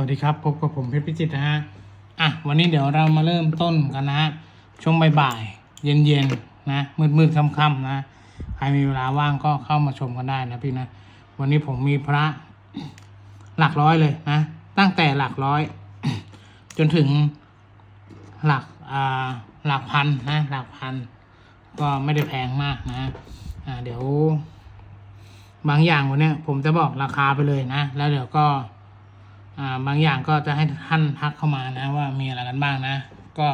วัสดีครับพบกับผมเพชรพิจิตรนะฮะอะวันนี้เดี๋ยวเรามาเริ่มต้นกันนะฮะช่วงบ่ายๆเย็นๆนะมืดๆค่ำๆนะใครมีเวลาว่างก็เข้ามาชมกันได้นะพี่นะวันนี้ผมมีพระหลักร้อยเลยนะตั้งแต่หลักร้อย จนถึงหลักอ่าหลักพันนะหลักพัน ก็ไม่ได้แพงมากนะอ่าเดี๋ยว บางอย่างวันเนี้ยผมจะบอกราคาไปเลยนะ แล้วเดี๋ยวก็ บางอย่างก็จะให้ท่านทักเข้ามานะว่ามีอะไรกันบ้างนะ ก็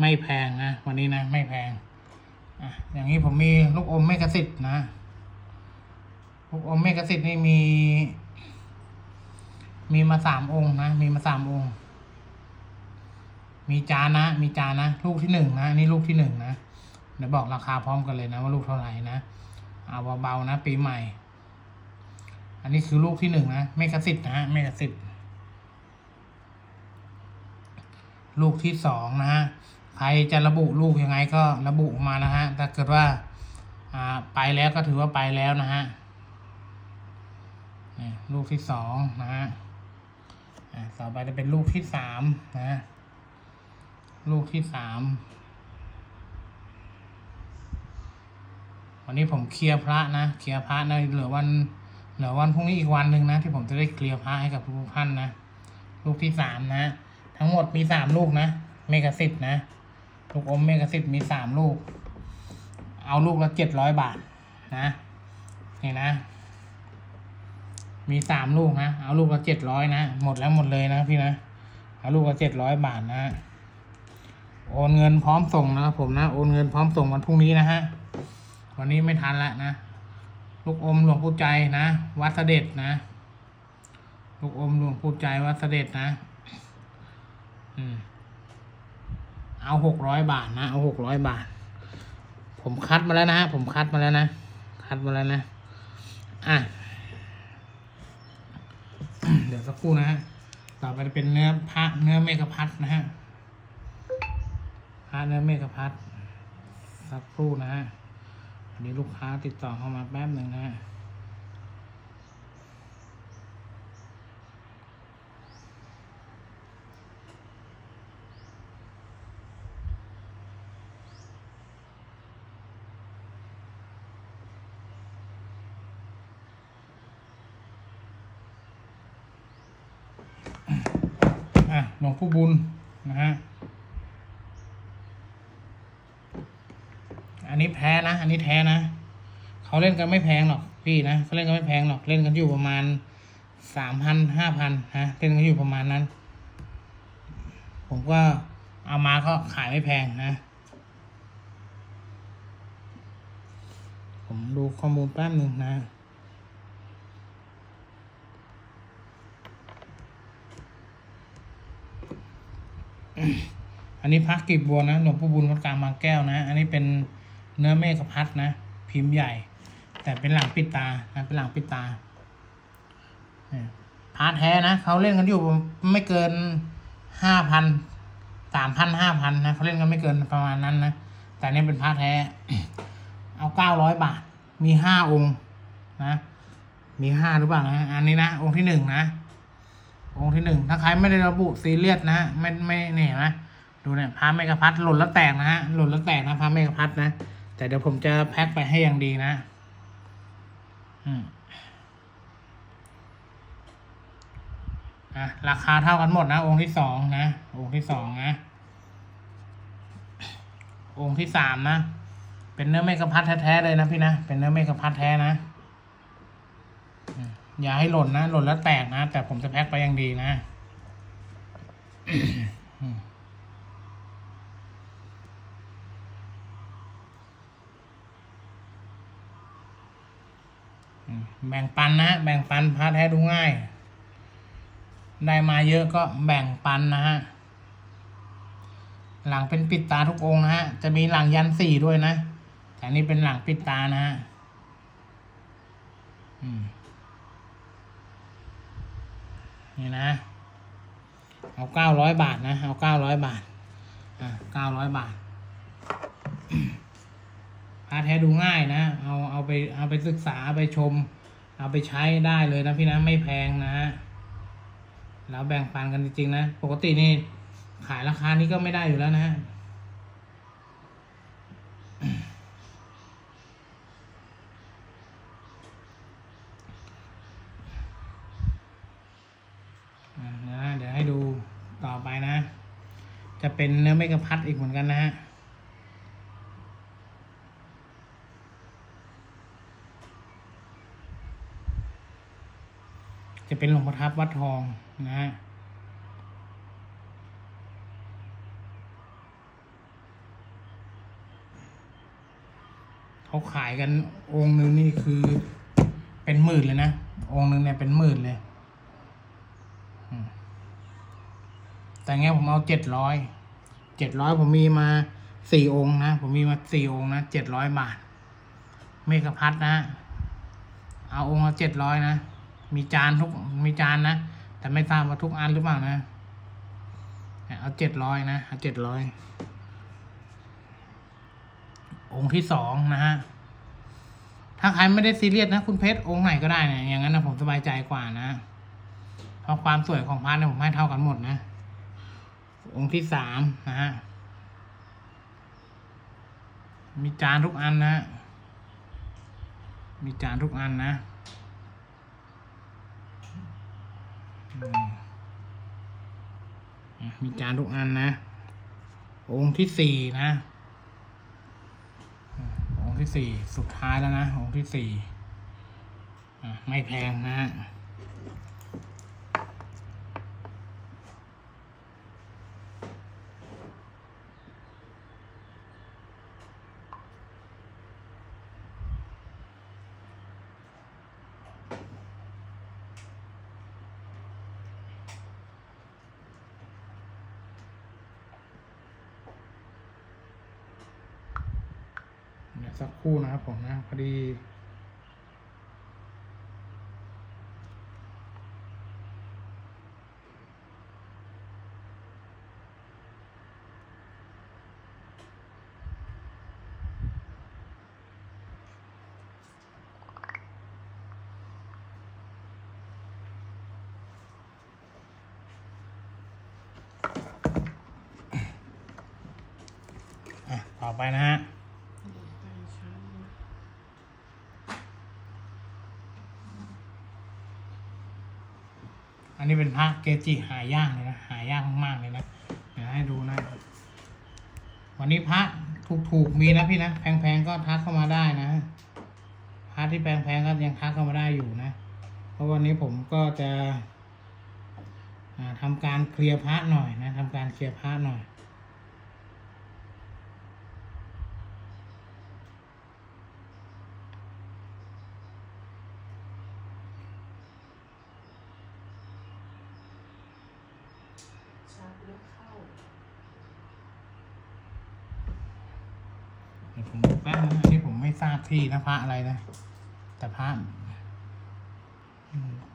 ไม่แพงนะ วันนี้นะไม่แพงอะอย่างนี้ผมมีลูกอมเมกะสิทธิ์นะลูกอมเมกะสิทธิ์นี่มี มีมาสามองค์นะ มีมาสามองค์ มีจานนะมีจานนะ ลูกที่หนึ่งนะนี่ลูกที่หนึ่งนะเดี๋ยวบอกราคาพร้อมกันเลยนะว่าลูกเท่าไหร่นะเอาเบาๆนะ ปีใหม่ อันนี้คือลูกที่หนึ่งนะเมกะสิทธิ์นะเมกะสิทธิ์ ลูกที่สองนะฮะใครจะระบุลูกยังไงก็ระบุมานะฮะถ้าเกิดว่าอ่าไปแล้วก็ถือว่าไปแล้วนะฮะนี่ลูกที่สองนะฮะอ่าต่อไปจะเป็นลูกที่สามนะลูกที่สามวันนี้ผมเคลียร์พระนะเคลียร์พระนะเหลือวันเหลือวันพรุ่งนี้อีกวันหนึ่งนะ ที่ผมจะได้เคลียร์พระให้กับทุกท่านนะ ลูกที่สามนะ ทั้งหมดมีสามลูกนะ เมกะสิทธิ์นะ ลูกอมเมกะสิทธิ์มีสามลูก เอาลูกละเจ็ดร้อยบาทนะนี่นะ มีสามลูกนะ เอาลูกละเจ็ดร้อยนะ หมดแล้วหมดเลยนะพี่นะ เอาลูกละเจ็ดร้อยบาทนะ โอนเงินพร้อมส่งนะครับผมนะ โอนเงินพร้อมส่งวันพรุ่งนี้นะฮะ วันนี้ไม่ทันละนะ ลูกอมหลวงปู่ใจนะ วัดเสด็จนะ ลูกอมหลวงปู่ใจวัดเสด็จนะ เอาหกร้อยบาทนะเอาหกร้อยบาท ผมคัดมาแล้วนะผมคัดมาแล้วนะคัดมาแล้วนะอะเดี๋ยวสักครู่นะฮะต่อไปจะเป็นเนื้อพระเนื้อเมฆพัดนะฮะพระเนื้อเมฆพัดสักครู่นะฮะอันนี้ลูกค้าติดต่อเข้ามาแป๊บหนึ่งนะฮะ อะหลวงผู้บุญนะฮะอันนี้แพ้นะ อันนี้แท้นะเขาเล่นกันไม่แพงหรอกพี่นะเขาเล่นกันไม่แพงหรอกเล่นกันอยู่ประมาณสามพันห้าพันฮะเล่นกันอยู่ประมาณนั้น ผมก็เอามาก็ขายไม่แพงนะ ผมดูข้อมูลแป๊บหนึ่งนะ อันนี้พักกิบบัวนะหลวงปู่บุญวัดกลางบางแก้วนะ อันนี้เป็นเนื้อเมฆพัดนะ พิมพ์ใหญ่ แต่เป็นหลังปิดตานะเป็นหลังปิดตาพาร์ทแท้นะเขาเล่นกันอยู่ไม่เกินห้าพันสามพันห้าพันนะเขาเล่นกันไม่เกินประมาณนั้นนะแต่อันนี่เป็นพาร์ทแท้ เอาเก้าร้อยบาท มีห้าองค์นะ มีห้าหรือเปล่านะอันนี้นะองค์ที่หนึ่งนะ องค์ที่หนึ่งถ้าใครไม่ได้ระบุซีเรียสนะไม่ไม่เนี่ยนะดูเนี่ยพระเมกะพัดหล่นแล้วแตกนะฮะหล่นแล้วแตกนะพระเมกะพัดนะแต่เดี๋ยวผมจะแพ็คไปให้อย่างดีนะอืมอะราคาเท่ากันหมดนะ องค์ที่สองนะองค์ที่สองนะองค์ที่สามนะเป็นเนื้อเมกะพัดแท้ๆเลยนะพี่นะเป็นเนื้อเมกะพัดแท้นะ อย่าให้หล่นนะ หล่นแล้วแตกนะ แต่ผมจะแพ็คไปอย่างดีนะ แบ่งปันนะ แบ่งปันพาแท้ดูง่าย ได้มาเยอะก็แบ่งปันนะฮะ หลังเป็นปิดตาทุกองนะฮะ จะมีหลังยันสี่ด้วยนะ แต่อันนี้เป็นหลังปิดตานะฮะ อืม นี่นะ เอาเก้าร้อยบาทนะ เอาเก้าร้อยบาท อ่าเก้าร้อยบาทพาแท้ดูง่ายนะ เอาเอาไปเอาไปศึกษาไปชม เอาไปใช้ได้เลยนะพี่นะไม่แพงนะแล้วแบ่งปันกันจริงๆนะ ปกตินี่ขายราคานี้ก็ไม่ได้อยู่แล้วนะฮะนะเดี๋ยวให้ดูต่อไปนะ จะ เป็นเนื้อเมกะพัดอีกเหมือนกันนะฮะจะเป็นหลวงพ่อทับวัดทองนะฮะเขาขายกันองค์นึงนี่คือเป็นหมื่นเลยนะ องค์นึงเนี่ยเป็นหมื่นเลยแต่เงี้ยผมเอาเจ็ดร้อย จ็ดร้อยผมมีมาสี่องค์นะ ผมมีมาสี่องค์นะเจ็ดร้อยบาท เมกะพัดนะ เอาองค์ละเจ็ดร้อยนะ มีจานทุกมีจานนะ แต่ไม่ทราบว่าทุกอันหรือเปล่านะเอาเจ็ดร้อยนะเอาเจ็ดร้อยองค์ที่สองนะฮะ ถ้าใครไม่ได้ซีเรียสนะ คุณเพชรองค์ไหนก็ได้เนี่ยอย่างนั้นนะผมสบายใจกว่านะ เพราะความสวยของพระเนี่ยผมให้เท่ากันหมดนะ องค์ที่สามนะฮะ มีจานทุกอันนะ มีจานทุกอันนะมีจานทุกอันนะ องค์ที่สี่นะ องค์ที่สี่สุดท้ายแล้วนะ องค์ที่สี่ไม่แพงนะฮะ คู่นะครับผมนะพอดีอะต่อไปนะฮะ อันนี้เป็นพระเกจิหายากเลยนะ หายากมากๆเลยนะเดี๋ยวให้ดูนะ วันนี้พระถูกๆมีนะพี่นะ แพงๆก็ทักเข้ามาได้นะ พระที่แพงๆก็ยังทักเข้ามาได้อยู่นะ เพราะวันนี้ผมก็จะทำทำการเคลียร์พระหน่อยนะทำการเคลียร์พระหน่อย ชาร์จแล้วเข้า เดี๋ยวผมดูแป๊บนะอันนี้ผมไม่ทราบที่นะพระอะไรนะ แต่พระ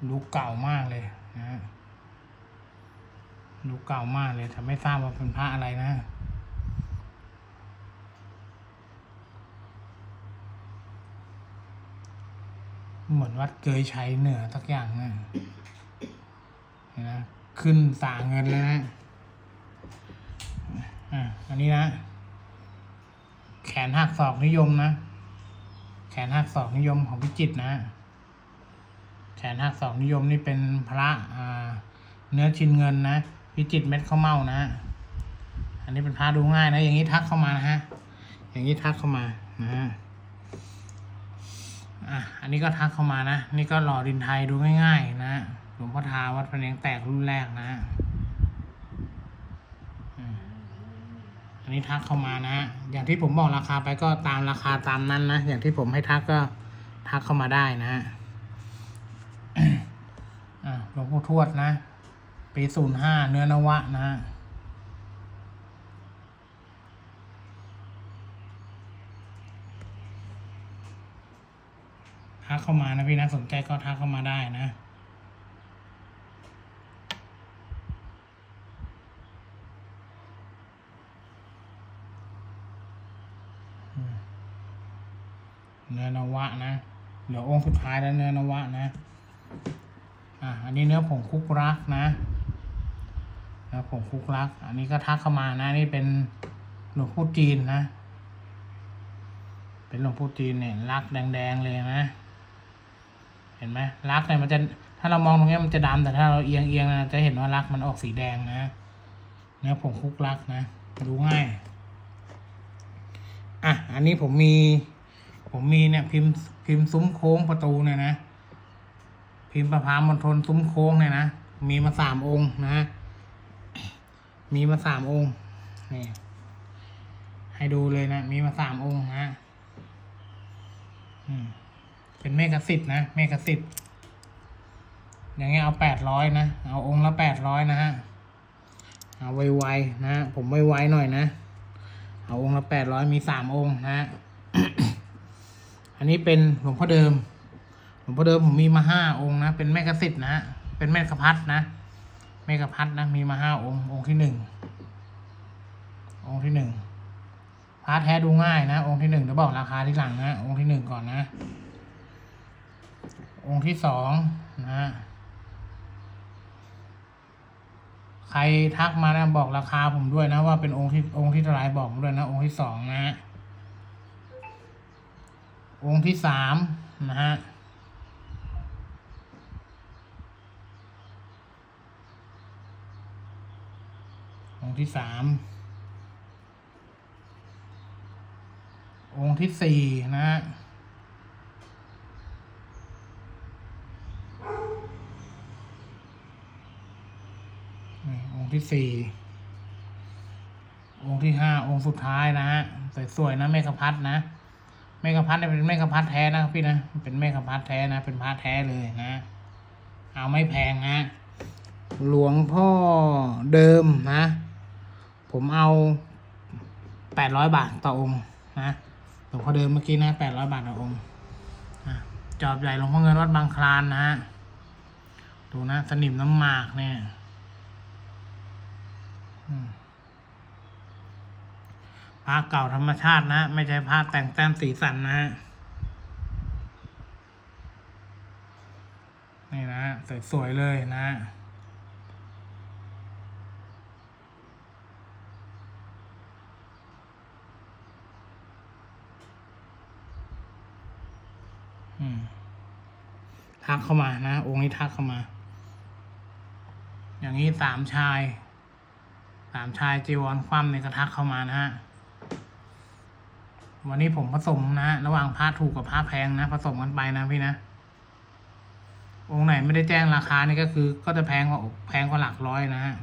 ลูกเก่ามากเลยนะฮะลูกเก่ามากเลยแต่ไม่ทราบว่าเป็นพระอะไรนะเหมือนวัดเกยชัยเหนือสักอย่างนะเห็นนะ ขึ้นสางเงินเลยนะ อะ อันนี้นะ นหักศอกนิยมนะ แขนหักศอกนิยมของพิจิตนะ แขนหักศอกนิยมนี่เป็นพระอ่าเนื้อชินเงินนะพิจิตเม็ดข้าวเม่านะ อันนี้เป็นพระดูง่ายนะ อย่างนี้ทักเข้ามานะฮะ อย่างนี้ทักเข้ามานะฮะอะ อันนี้ก็ทักเข้ามานะ นี่ก็หล่อดินไทยดูง่ายๆนะ หลวงพ่อทาวัดพระเนียงแตกรุ่นแรกนะอืม อันนี้ทักเข้ามานะอย่างที่ผมบอกราคาไปก็ตามราคาตามนั้นนะ อย่างที่ผมให้ทักก็ทักเข้ามาได้นะอะหลวงพ่อทวดนะ ปีศูนย์ห้าเนื้อนวะนะทักเข้ามานะพี่นะสนใจก็ทักเข้ามาได้นะ เนื้อนวะนะ เดี๋ยวองค์สุดท้ายแล้วเนื้อนวะนะ อะอันนี้เนื้อผงคุกรักนะนะผงคุกรัก อันนี้ก็ทักเข้ามานะ นี่เป็นหลวงพ่อจีนนะ เป็นหลวงพ่อจีนเนี่ยรักแดงๆเลยนะ เห็นไหมรักเนี่ยมันจะ ถ้าเรามองตรงนี้มันจะดำแต่ถ้าเราเอียงเอียงๆนะจะเห็นว่ารักมันออกสีแดงนะ เนื้อผงคุกรักนะ ดูง่าย อะ อันนี้ผมมี ผมมีเนี่ยพิมพ์พิมพ์ซุ้มโค้งประตูเนี่ยนะ พิมพ์ประพามณฑลซุ้มโค้งเนี่ยนะ มีมาสามองค์นะมีมาสามองค์นี่ให้ดูเลยนะ มีมาสามองค์นะเป็นเมฆสิทธ์นะเมฆสิทธ์อย่างเงี้ยเอาแปดร้อยนะ เอาองค์ละแปดร้อยนะฮะ เอาไวๆนะ ผมไวๆหน่อยนะ เอาองค์ละแปดร้อยมีสามองค์นะ อันนี้เป็นหลวงพ่อเดิม หลวงพ่อเดิมผมมีมาห้าองค์นะ เป็นแม่กสิทธ์นะ เป็นแม่กพัดนะแม่กพัดนะ มีมาห้าองค์ องค์ที่หนึ่ง องค์ที่หนึ่งพระแท้ดูง่ายนะ องค์ที่หนึ่งเดี๋ยวบอกราคาที่หลังนะ องค์ที่หนึ่งก่อนนะ องค์ที่สองนะ ใครทักมานะบอกราคาผมด้วยนะ ว่าเป็นองค์ที่องค์ที่เท่าไรบอกผมด้วยนะ องค์ที่สองนะฮะ องค์ที่สามนะฮะองค์ที่สามองค์ที่สี่นะฮะองค์ที่สี่องค์ที่ห้าองค์สุดท้ายนะฮะสวยๆนะแม่กระพัดนะ แม่กระพัดเนี่ยเป็นแม่กระพัดแท้นะพี่นะเป็นแม่กระพัดแท้นะ เป็นพระแท้เลยนะ เอาไม่แพงนะ หลวงพ่อเดิมนะ ผมเอาแปดร้อยบาทต่อองค์นะหลวงพ่อเดิมเมื่อกี้นะแปดร้อยบาทต่อองค์นะจอบใหญ่หลวงพ่อเงินวัดบางคลานนะฮะดูนะสนิมน้ำหมากเนี่ยอืม ผ้าเก่าธรรมชาตินะ ไม่ใช่ผ้าแต่งแต้มสีสันนะ นี่นะสวยๆเลยนะทักเข้ามานะ องค์นี้ทักเข้ามา อย่างนี้สามชาย สามชายจีวรคว่ำในกระทักเข้ามานะฮะ วันนี้ผมผสมนะระหว่างผ้าถูกกับผ้าแพงนะผสมกันไปนะพี่นะ องค์ไหนไม่ได้แจ้งราคานี่ก็คือ ก็จะแพงกว่าแพงกว่าหลักร้อยนะฮะ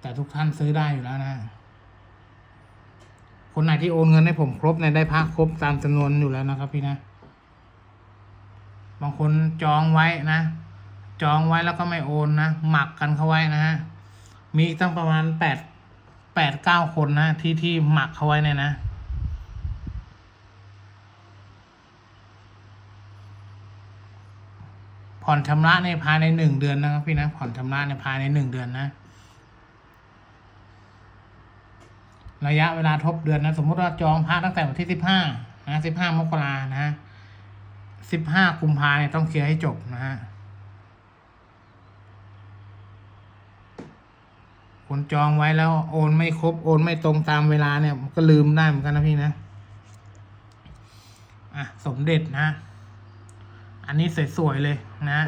แต่ทุกท่านซื้อได้อยู่แล้วนะ คนไหนที่โอนเงินให้ผมครบเนี่ยได้ผ้าครบตามจำนวนอยู่แล้วนะครับพี่นะ บางคนจองไว้นะ จองไว้แล้วก็ไม่โอนนะหมักกันเข้าไว้นะฮะมีตั้งประมาณแปด แปดเก้าคนนะ ที่ที่หมักเขาไว้เนี่ยนะผ่อนชำระในภายในหนึ่งเดือนนะครับพี่นะผ่อนชำระในภายในหนึ่งเดือนนะ ระยะเวลาทบเดือนนะ สมมติว่าจองพระตั้งแต่วันที่สิบห้านะสิบห้ามกรานะสิบห้ากุมภาเนี่ยต้องเคลียร์ให้จบนะฮะ คนจองไว้แล้วโอนไม่ครบโอนไม่ตรงตามเวลาเนี่ยก็ลืมได้เหมือนกันนะพี่นะอะสมเด็จนะ อันนี้สวยๆเลยนะ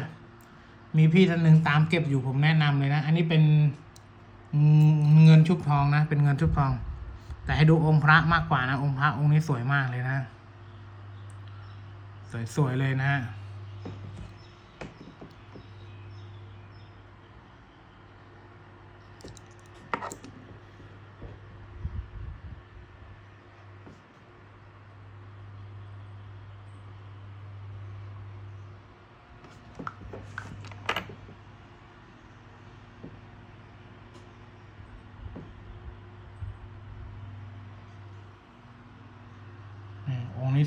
มีพี่ท่านหนึ่งตามเก็บอยู่ผมแนะนำเลยนะ อันนี้เป็นเงินชุบทองนะ เป็นเงินชุบทอง แต่ให้ดูองค์พระมากกว่านะ องค์พระองค์นี้สวยมากเลยนะ สวยๆเลยนะอื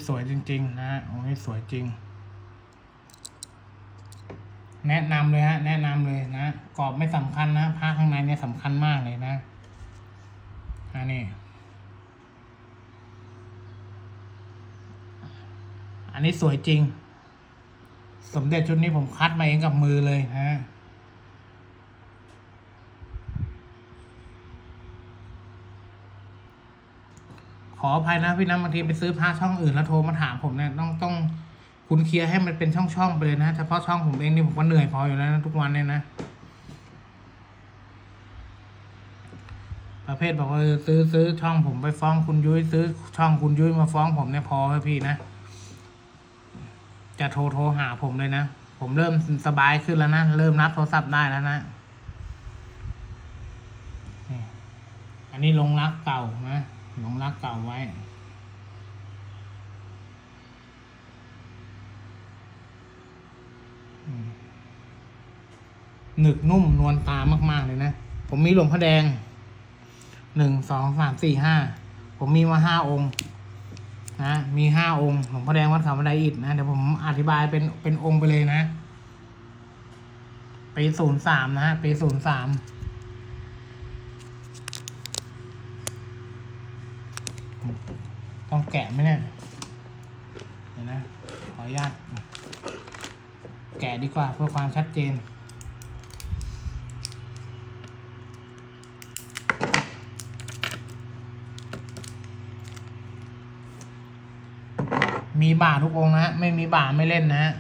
สวยจริง ๆ นะฮะองค์นี้สวยจริง แนะนำเลยฮะ แนะนำเลยนะกรอบไม่สำคัญนะผ้าข้างในเนี่ยสำคัญมากเลยนะอันนี้อันนี้สวยจริง สมเด็จชุดนี้ผมคัดมาเองกับมือเลยนะ ออภัยนะพี่นะบางทีไปซื้อพระช่องอื่นแล้วโทรมาถามผมเนี่ยต้องต้องคุณเคลียร์ให้มันเป็นช่องๆไปเลยนะเฉพาะช่องผมเองนี่ผมก็เหนื่อยพออยู่แล้วนะทุกวันเนี่ยนะ ประเภทบอกว่าซื้อซื้อช่องผมไปฟ้องคุณยุ้ยซื้อช่องคุณยุ้ยมาฟ้องผมเนี่ยพอครับพี่นะ จะโทรโทรหาผมเลยนะ ผมเริ่มสบายขึ้นแล้วนะ เริ่มรับโทรศัพท์ได้แล้วนะอันนี้ลงรักเก่านะ หลงรักเก่าไว้ หนึกนุ่มนวลตามาก ๆ เลยนะ ผมมีหลวงพ่อแดง หนึ่ง สอง สาม สี่ ห้า ผมมีมาห้าองค์ นะ มีห้าองค์ หลวงพ่อแดงวัดเขาบันไดอิฐนะ เดี๋ยวผมอธิบายเป็นเป็นองค์ไปเลยนะ ปีศูนย์สามนะฮะปีศูนย์สาม ต้องแกะไหมเนี่ยเดี๋ยวนะ ขออนุญาต แกะดีกว่าเพื่อความชัดเจน มีบ่าทุกองนะฮะ ไม่มีบ่าไม่เล่นนะฮะ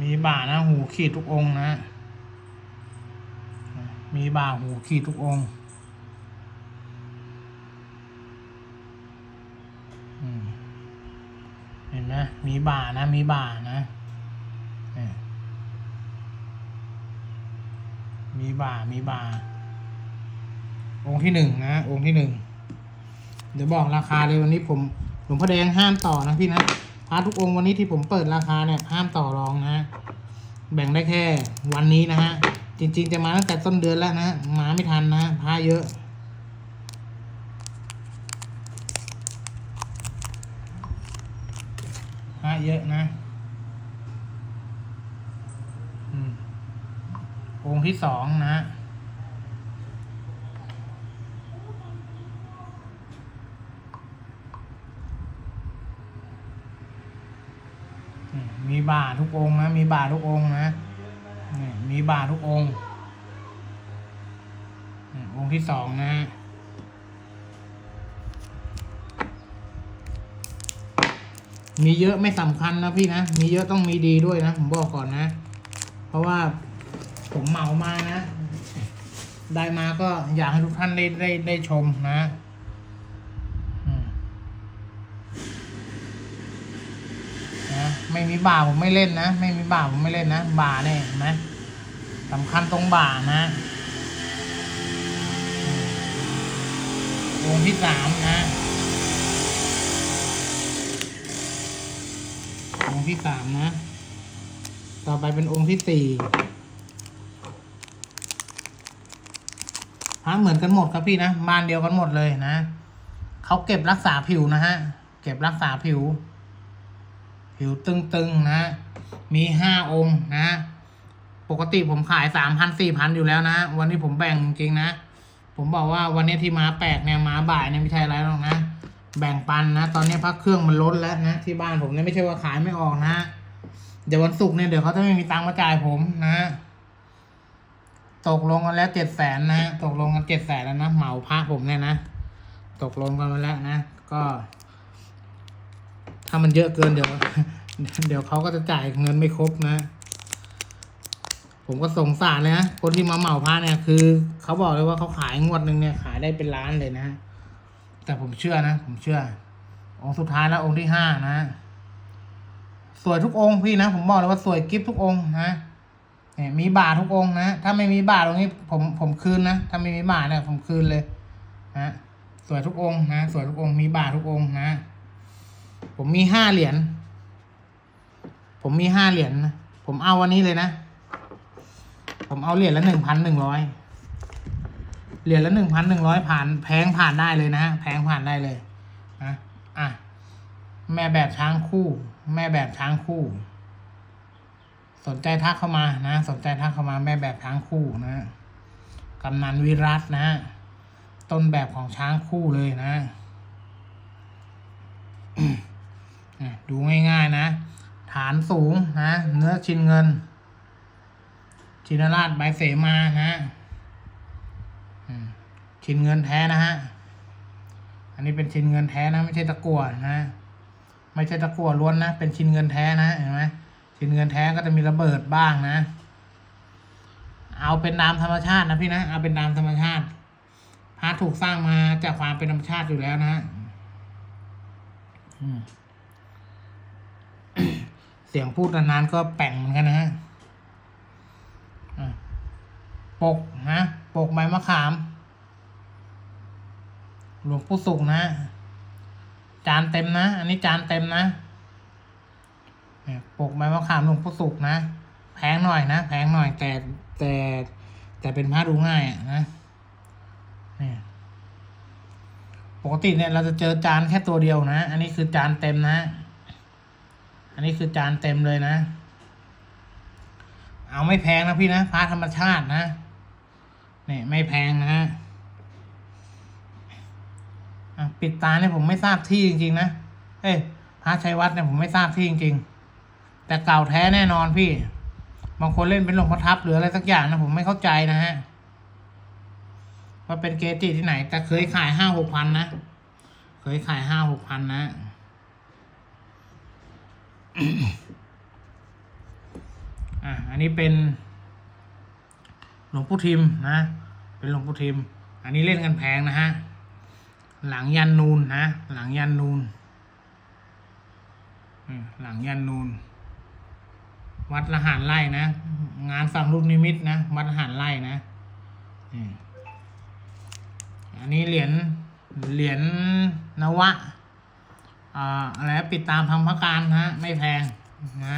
มีบ่านะ หูขีดทุกองค์นะ มีบ่าหูขีดทุกองค์เห็นไหมมีบ่านะ มีบ่านะ มีบ่า มีบ่า องค์ที่หนึ่งนะ องค์ที่หนึ่ง เดี๋ยวบอกราคาเลยวันนี้ผมหลวงพ่อแดงห้ามต่อนะพี่นะพระทุกองค์วันนี้ที่ผมเปิดราคาเนี่ยห้ามต่อรองนะ แบ่งได้แค่วันนี้นะฮะ จริง ๆ จะมาตั้งแต่ต้นเดือนแล้วนะมาไม่ทันนะพระเยอะพระเยอะนะองค์ที่สองนะมีบาทุกองนะ มีบาทุกองนะ มีบ่าทุกองค์องค์ที่สองนะมีเยอะไม่สำคัญนะพี่นะ มีเยอะต้องมีดีด้วยนะ ผมบอกก่อนนะ เพราะว่าผมเหมามานะ ได้มาก็อยากให้ทุกท่านได้ได้ได้ชมนะนะ ไม่มีบ่าผมไม่เล่นนะ ไม่มีบ่าผมไม่เล่นนะ บ่าเนี่ยเห็นไหม สำคัญตรงบ่านะองค์ที่สามนะองค์ที่สามนะ ต่อไปเป็นองค์ที่สี่พระเหมือนกันหมดครับพี่นะบานเดียวกันหมดเลยนะเขาเก็บรักษาผิวนะฮะ เก็บรักษาผิว ผิวตึงๆนะ มีห้าองค์นะ ปกติผมขายสามพันสี่พันอยู่แล้วนะ วันนี้ผมแบ่งจริงๆนะ ผมบอกว่าวันนี้ที่มาแปลกเนี่ยมาบ่ายเนี่ยไม่ใช่อะไรหรอกนะ แบ่งปันนะ ตอนนี้พักเครื่องมันล้นแล้วนะ ที่บ้านผมเนี่ยไม่ใช่ว่าขายไม่ออกนะเดี๋ยววันศุกร์เนี่ยเดี๋ยวเขาจะไม่มีตังค์มาจ่ายผมนะ ตกลงกันแล้วเจ็ดแสนนะ ตกลงกันเจ็ดแสนแล้วนะเหมาพระผมเนี่ยนะตกลงกันมาแล้วนะก็ ถ้ามันเยอะเกินเดี๋ยว เดี๋ยวเขาก็จะจ่ายเงินไม่ครบนะ ผมก็สงสารเลยนะคนที่มาเหมาพระเนี่ยคือเขาบอกเลยว่าเขาขายงวดหนึ่งเนี่ยขายได้เป็นล้านเลยนะแต่ผมเชื่อนะผมเชื่อ องค์สุดท้ายแล้วองค์ที่ห้านะสวยทุกองค์พี่นะ ผมบอกเลยว่าสวยกิฟทุกองค์นะเนี่ยมีบาททุกองค์นะถ้าไม่มีบาทตรงนี้ผมผมคืนนะถ้าไม่มีบาทเนี่ยผมคืนเลยนะสวยทุกองค์นะสวยทุกองค์มีบาททุกองค์นะ ผมมีห้าเหรียญผมมีห้าเหรียญนะผมเอาวันนี้เลยนะ ผมเอาเหรียญละหนึ่งพันหนึ่งร้อยเหรียญละหนึ่งพันหนึ่งร้อยผ่านแพงผ่านได้เลยนะแพงผ่านได้เลยนะอะแม่แบบช้างคู่ แม่แบบช้างคู่ สนใจทักเข้ามานะ สนใจทักเข้ามา แม่แบบช้างคู่นะกำนันวิรัตนะต้นแบบของช้างคู่เลยนะอะดูง่ายๆนะ ฐานสูงนะ เนื้อชินเงิน ชินราชใบเสมานะชิ้นเงินแท้นะฮะ อันนี้เป็นชิ้นเงินแท้นะ ไม่ใช่ตะกั่วนะ ไม่ใช่ตะกั่วล้วนนะ เป็นชิ้นเงินแท้นะเห็นไหมชิ้นเงินแท้ก็จะมีระเบิดบ้างนะ เอาเป็นตามธรรมชาตินะพี่นะ เอาเป็นตามธรรมชาติพระถูกสร้างมาจากความเป็นธรรมชาติอยู่แล้วนะฮะเสียงพูดนานๆก็แป่งเหมือนกันนะฮะ ปกนะปกใบมะขาม หลวงปู่สุขนะ จานเต็มนะ อันนี้จานเต็มนะปกใบมะขามหลวงปู่สุขนะแพงหน่อยนะแพงหน่อยแต่แต่แต่เป็นผ้าดูง่ายอะนะนี่ปกติเนี่ยเราจะเจอจานแค่ตัวเดียวนะ อันนี้คือจานเต็มนะ อันนี้คือจานเต็มเลยนะ เอาไม่แพงนะพี่นะผ้าธรรมชาตินะเนี่ยไม่แพงนะฮะปิดตาเนี่ยผมไม่ทราบที่จริงๆนะเอ้ยพระชัยวัดเนี่ยผมไม่ทราบที่จริงๆ แต่เก่าแท้แน่นอนพี่ บางคนเล่นเป็นหลวงพ่อทับหรืออะไรสักอย่างนะผมไม่เข้าใจนะฮะว่าเป็นเกจิที่ไหน แต่เคยขายห้าหกพันนะเคยขายห้าหกพันนะ อันนี้เป็นหลวงปู่ทิมนะ เป็นหลวงปู่ทิม อันนี้เล่นกันแพงนะฮะ หลังยันนูนนะ หลังยันนูน หลังยันนูน วัดละหารไร่นะ งานฝั่งลูกนิมิตนะ วัดละหารไร่นะอันนี้เหรียญ เหรียญนวะ อ่า อะไรปิดตามพังพระการนะไม่แพงนะ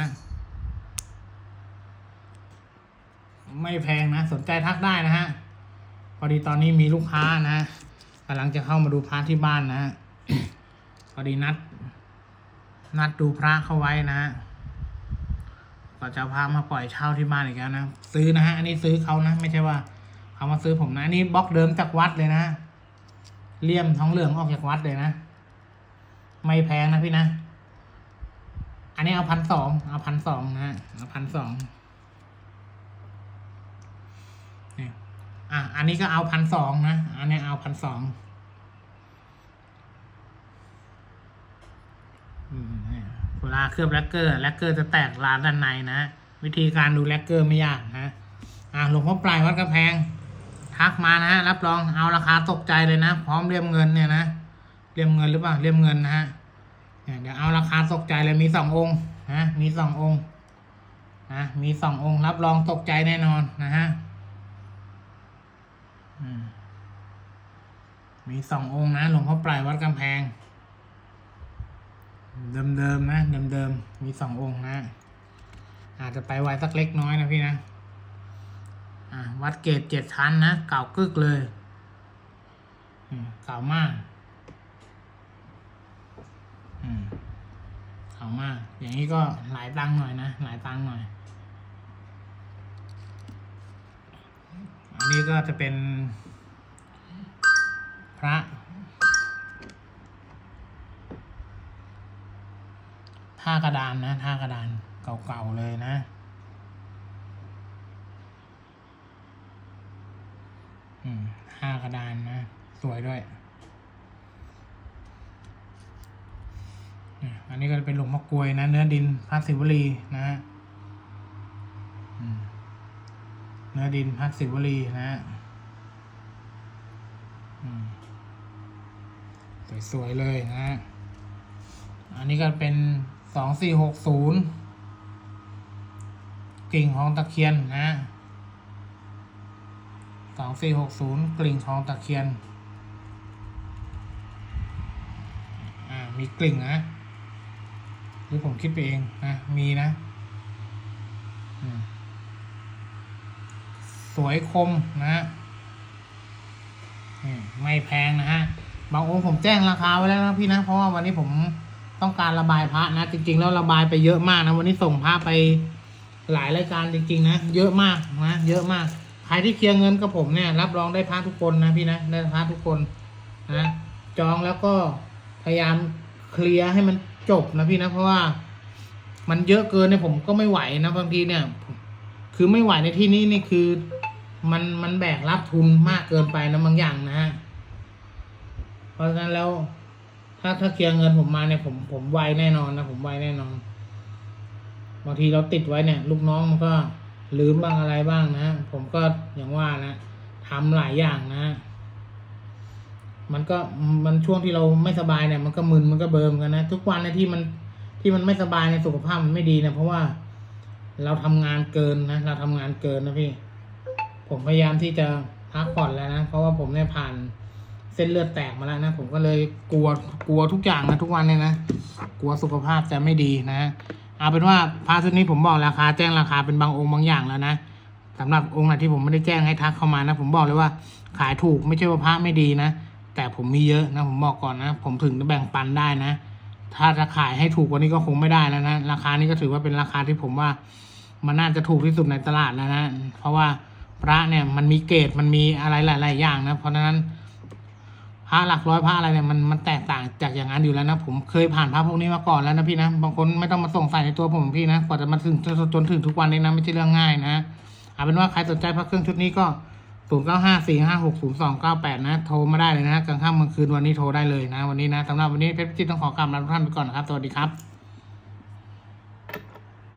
ไม่แพงนะ สนใจทักได้นะฮะ พอดีตอนนี้มีลูกค้านะกำลังจะเข้ามาดูพระที่บ้านนะพอดีนัด นัดดูพระเข้าไว้นะก็จะพามาปล่อยเช่าที่บ้านอีกแล้วนะ ซื้อนะฮะ อันนี้ซื้อเขานะ ไม่ใช่ว่าเขามาซื้อผมนะ อันนี้บล็อกเดิมจากวัดเลยนะ เลี่ยมทองเหลืองออกจากวัดเลยนะ ไม่แพงนะพี่นะ อันนี้เอาพันสอง เอาพันสองนะฮะ เอาพันสองนี่ อะอันนี้ก็เอาพันสองนะ อันนี้เอาพันสองเวลาเคลือบแลกเกอร์แลกเกอร์จะแตกร้านด้านในนะ วิธีการดูแลกเกอร์ไม่ยากนะอะหลวงพ่อปลายวัดกระแพง ทักมานะฮะ รับรองเอาราคาตกใจเลยนะ พร้อมเรียมเงินเนี่ยนะ เรียมเงินหรือเปล่า เรียมเงินนะฮะเนี่ยเดี๋ยวเอาราคาตกใจเลยมีสององค์นะ มีสององค์นะ มีสององค์ รับรองตกใจแน่นอนนะฮะอืม มีสององค์นะหลวงพ่อปลายวัดกำแพง เดิมๆนะเดิมๆมีสององค์นะ อาจจะไปไวสักเล็กน้อยนะพี่นะวัดเกตเจ็ดชั้นนะ เก่ากึกเลยเก่ามากเก่ามาก อย่างนี้ก็หลายตังหน่อยนะ หลายตังหน่อย อันนี้ก็จะเป็น ระท่ากระดานนะท่ากระดานเก่าๆเลยนะ อืมท่ากระดานนะ สวยด้วย อันนี้ก็เป็นหลวงพ่อกลวยนะ เนื้อดินพระศิวลีนะฮะเนื้อดินพระศิวลีนะฮะอืม สวยๆเลยนะฮะอันนี้ก็เป็นสองสี่หกศูนย์กิ่งของตะเคียนนะสองสี่หกศูนย์กลิ่งของตะเคียน อ่า มีกลิ่งนะหรือผมคิดไปเองนะมีนะ สวยคมนะ ไม่แพงนะฮะ บางองค์ผมแจ้งราคาไว้แล้วนะพี่นะ เพราะว่าวันนี้ผมต้องการระบายพระนะ จริง ๆ แล้วระบายไปเยอะมากนะ วันนี้ส่งพระไปหลายรายการจริง ๆ นะ เยอะมากนะ เยอะมาก ใครที่เคลียร์เงินกับผมเนี่ย รับรองได้พระทุกคนนะพี่นะ ได้พระทุกคนนะ จองแล้วก็พยายามเคลียร์ให้มันจบนะพี่นะ เพราะว่ามันเยอะเกินเนี่ยผมก็ไม่ไหวนะบางทีเนี่ย คือไม่ไหวในที่นี้นี่คือ มันมันแบกรับทุนมากเกินไปนะบางอย่างนะฮะ เพราะฉะนั้นแล้วถ้าถ้าเคลียร์เงินผมมาเนี่ยผมผมไวแน่นอนนะผมไวแน่นอนบางทีเราติดไว้เนี่ย ลูกน้องมันก็ลืมบ้างอะไรบ้างนะ ผมก็อย่างว่านะทำหลายอย่างนะ มันก็มันช่วงที่เราไม่สบายเนี่ย มันก็มึนมันก็เบิมกันนะ ทุกวันเนที่มันที่มันไม่สบายในสุขภาพมันไม่ดีนะเพราะว่าเราทำงานเกินนะ เราทำงานเกินนะพี่ ผมพยายามที่จะพักผ่อนแล้วนะ เพราะว่าผมเนี่ยผ่าน เส้นเลือดแตกมาแล้วนะ ผมก็เลยกลัวกลัวทุกอย่างนะทุกวันเนี่ยนะกลัวสุขภาพจะไม่ดีนะเอาเป็นว่าพระชุดนี้ผมบอกราคาแจ้งราคาเป็นบางองค์บางอย่างแล้วนะสำหรับองค์ไหนที่ผมไม่ได้แจ้งให้ทักเข้ามานะ ผมบอกเลยว่าขายถูกไม่ใช่ว่าพระไม่ดีนะ แต่ผมมีเยอะนะ ผมบอกก่อนนะ ผมถึงจะแบ่งปันได้นะ ถ้าจะขายให้ถูกกว่านี้ก็คงไม่ได้แล้วนะ ราคานี้ก็ถือว่าเป็นราคาที่ผมว่า มันน่าจะถูกที่สุดในตลาดแล้วนะ เพราะว่าพระเนี่ยมันมีเกรดมันมีอะไรหลาย ๆ อย่างนะ เพราะฉะนั้น พระหลักร้อยพระอะไรเนี่ยมันมันแตกต่างจากอย่างนั้นอยู่แล้วนะผมเคยผ่านพระพวกนี้มาก่อนแล้วนะพี่นะบางคนไม่ต้องมาส่งใส่ในตัวผมพี่นะกว่าจะมาถึงจนจนถึงทุกวันนี้นะไม่ใช่เรื่องง่ายนะเอาเป็นว่าใครสนใจพระเครื่องชุดนี้ก็ศูนย์เก้าห้าสี่ห้าหกศูนย์สองเก้าแปดนะ โทรมาได้เลยนะกลางค่ำกลางคืนวันนี้โทรได้เลยนะ วันนี้นะสำหรับวันนี้เพชรพิจิตต้องขอกลับลาทุกท่านไปก่อนนะครับ สวัสดีครับ